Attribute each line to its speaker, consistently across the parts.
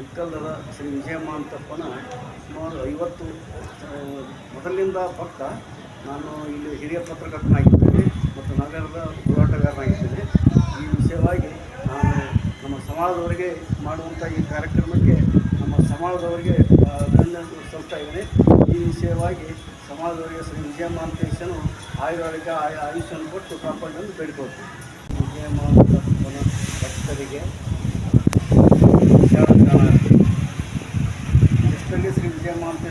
Speaker 1: ಇಕ್ಕಲ್ದರ ಶ್ರೀ ವಿಜಯಮಾಂತಪ್ಪನ ಸುಮಾರು ಐವತ್ತು ಮೊದಲಿನಿಂದ ಭಕ್ತ ನಾನು ಇಲ್ಲಿ ಹಿರಿಯ ಪತ್ರಕರ್ತನಾಗಿದ್ದೇನೆ ಮತ್ತು ನಗರದ ಹೋರಾಟಗಾರನಾಗಿದ್ದೇನೆ. ಈ ವಿಷಯವಾಗಿ ನಾನು ನಮ್ಮ ಸಮಾಜದವರಿಗೆ ಮಾಡುವಂಥ ಈ ಕಾರ್ಯಕ್ರಮಕ್ಕೆ ನಮ್ಮ ಸಮಾಜದವರಿಗೆ ಅಭಿನಂದನೆ ಸಲ್ತಾ ಇದ್ದೇನೆ. ಈ ವಿಷಯವಾಗಿ ಸಮಾಜದವರಿಗೆ ಶ್ರೀ ವಿಜಯಮಾಂತೇಶನು ಆಯುರ್ವೇದಿಕ ಆಯುಷನ್ನು ಕೊಟ್ಟು ಕಾಪಾಡಲು ಬೇಡಿಕೊಳ್ತೀನಿ. ಅಂತಪ್ಪನ ಭಕ್ತರಿಗೆ ಎಷ್ಟಲ್ಲಿ ಶ್ರೀ ವಿಜಯಮಾಂತೆ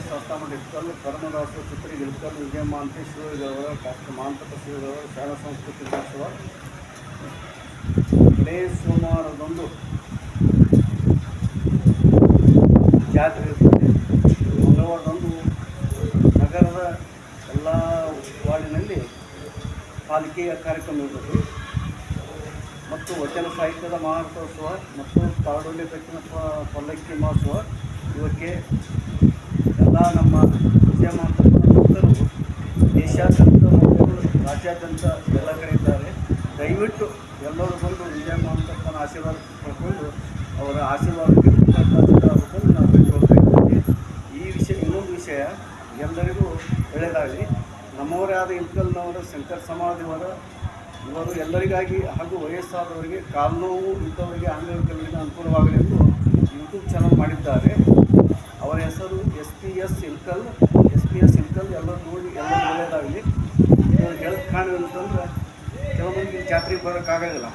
Speaker 1: ಸಂಸ್ಥಾನ ಚಿತ್ರ ಗಿರ್ಕರ್ ವಿಜಯ ಮಾಂತಿ ಶಿವಗೌರ ಡಾಕ್ಟರ್ ಮಾಂತಕ ಶಿವಗೌರ ಶಾಲಾ ಸಂಸ್ಕೃತಿ ಮಹೋತ್ಸವ ಮೇ ಸೋಮವಾರದೊಂದು ಜಾತ್ರೆ ಇರ್ತದೆ. ನಗರದ ಎಲ್ಲ ವಾರ್ಡಿನಲ್ಲಿ ಪಾಲಿಕೆಯ ಕಾರ್ಯಕ್ರಮ ಇರ್ತದೆ. ಮತ್ತು ವಚನ ಸಾಹಿತ್ಯದ ಮಹಾರಥೋತ್ಸವ ಮತ್ತು ತಾಡೋಲಿ ಪ- ಪಲ್ಲಕ್ಕಿ ಮಹೋತ್ಸವ. ಇವಕ್ಕೆ ಎಲ್ಲ ನಮ್ಮ ಉದ್ಯಮ ಭಕ್ತರು ದೇಶಾದ್ಯಂತ ಮಕ್ಕಳು ರಾಜ್ಯಾದ್ಯಂತ ಎಲ್ಲ ಕಡೆ ಇದ್ದಾರೆ. ದಯವಿಟ್ಟು ಎಲ್ಲರೂ ಬಂದು ವಿಜಯಮಾಂತಪ್ಪನ ಆಶೀರ್ವಾದ ಪಡ್ಕೊಂಡು ಅವರ ಆಶೀರ್ವಾದ ನಾವು ಈ ವಿಷಯ, ಇನ್ನೊಂದು ವಿಷಯ, ಎಲ್ಲರಿಗೂ ಒಳ್ಳೆಯದಾಗಲಿ ನಮ್ಮವರೇ ಆದ ಇಲ್ಕಲ್ನವರು ಶಂಕರ್ ಸಮಾಧಿಯವರ, ಇವರು ಎಲ್ಲರಿಗಾಗಿ ಹಾಗೂ ವಯಸ್ಸಾದವರಿಗೆ ಕಾಲು ನೋವು ಇಂಥವರಿಗೆ ಅಂಗವಿಕಲರಿಗೆ ಅನುಕೂಲವಾಗಲಿ ಎಂದು ಯೂಟ್ಯೂಬ್ ಚಾನಲ್ ಮಾಡಿದ್ದಾರೆ. ನೋಡಿ ಎಲ್ಲರೂ ಒಳ್ಳೆಯದಾಗಲಿ ಹೆಲ್ತ್ ಹೇಳಕ್ಕೆ ಕಾರಣ ಅಂತಂದ್ರೆ ಕೆಲವೊಂದು ಜಾತ್ರೆಗೆ ಬರೋಕ್ಕಾಗೋದಿಲ್ಲ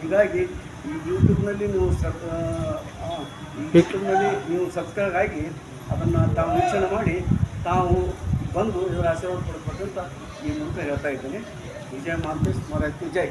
Speaker 1: ಹೀಗಾಗಿ ಈ ಯೂಟ್ಯೂಬ್ನಲ್ಲಿ ನೀವು ಸಬ್ ಈ ಯೂಟ್ಯೂಬ್ನಲ್ಲಿ ನೀವು ಸಬ್ಸ್ಕ್ರೈಬ್ ಆಗಿ ಅದನ್ನು ತಾವು ವೀಕ್ಷಣೆ ಮಾಡಿ, ತಾವು ಬಂದು ಇವರ ಆಶೀರ್ವಾದ ಪಡ್ಬೇಕಂತ ಈ ಮೂಲಕ ಹೇಳ್ತಾ ಇದ್ದೀನಿ. ವಿಜಯ ಮಾಂತೇಶ್ ಮರಾಯ್ತು ಜೈ.